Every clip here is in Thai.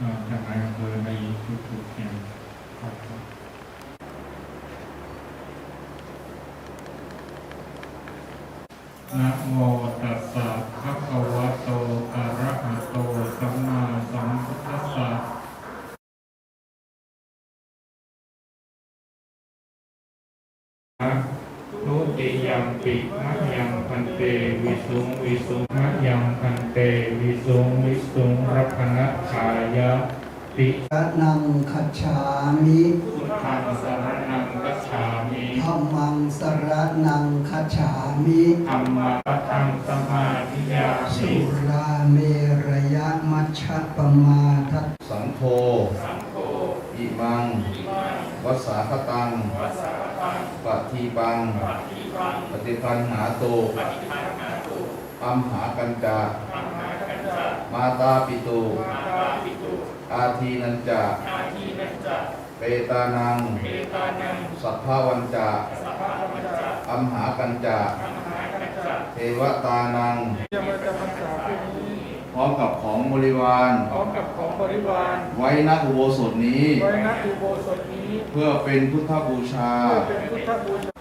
จากนายอำเภอไปถูกๆเนี่ยครับนะโมตัสสะภะคะวะโตอะระหะโตสัมมาสัมพุทธัสสะนะ ติยัมปิมะยังพันเตวิสุงวิสุงมะยังพันเตวิสุงวิสุงรัพนะขายะติระนังคัจฉามิพุทธังสรณังกัจฉามิธรรมังสรนังคัจฉามิธัมมัทังสมาธิยาสุมิราเมระยะมัชฌะปมาทัฏสังโฆอิมังวัสสาคตัง ปะทีปัง ปฏิคันหาโตอัมหากัญจามาตาปิตุอาทีนันจาเปตานัง สัพพาวันจาอัมหากัญจาเทวตานังจะมาจำพ รรษาพรุ่งนี้พร้อมกับของบริวาร พร้อมกับของบริวาร ไว้ณอุโบสถนี้ ไว้ณอุโบสถนี้เพื่อเป็นพุทธบูชา เพื่อเป็นพุทธบูชา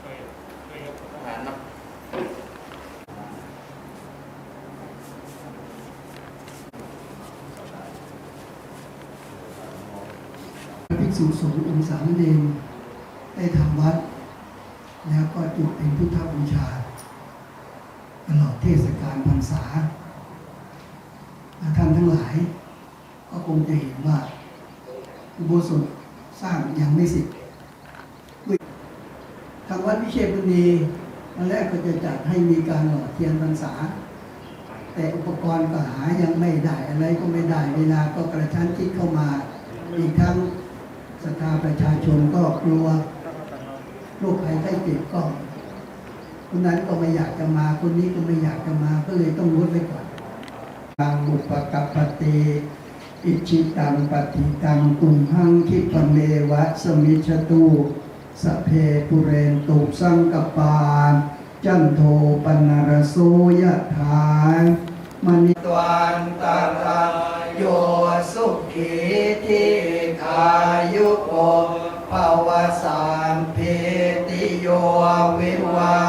ภิกษุสงฆ์องค์สามเณรได้ทำวัด แล้วก็จุดเป็นพุทธบูชา ตลอดเทศกาลพรรษาและ ท่านทั้งหลาย ก็คงจะเห็นว่าอุโบสถสร้างยังไม่เสร็จทางวัดวิเชษบุรีวันแรกก็จะจัดให้มีการหล่อเทียนพรรษา แต่อุปกรณ์ก็หายังไม่ได้อะไรก็ไม่ได้เวลาก็กระชั้นชิดเข้ามาอีกทั้งศรัทธาประชาชนก็กลัวโรคภัยไข้เจ็บก็คนนั้นก็ไม่อยากจะมาคนนี้ก็ไม่อยากจะมาก็เลยต้องงดไว้ก่อน ทางบุปกัปปติอิชิตังปฏิตังตุมหังคิปเมวะสมิชตุสเพปุเรนตุสังกปาจันโทปนารโสยะถามณิตวันตาลาโยสุขีทิขายุโกภาวสานเพติโยวิวัช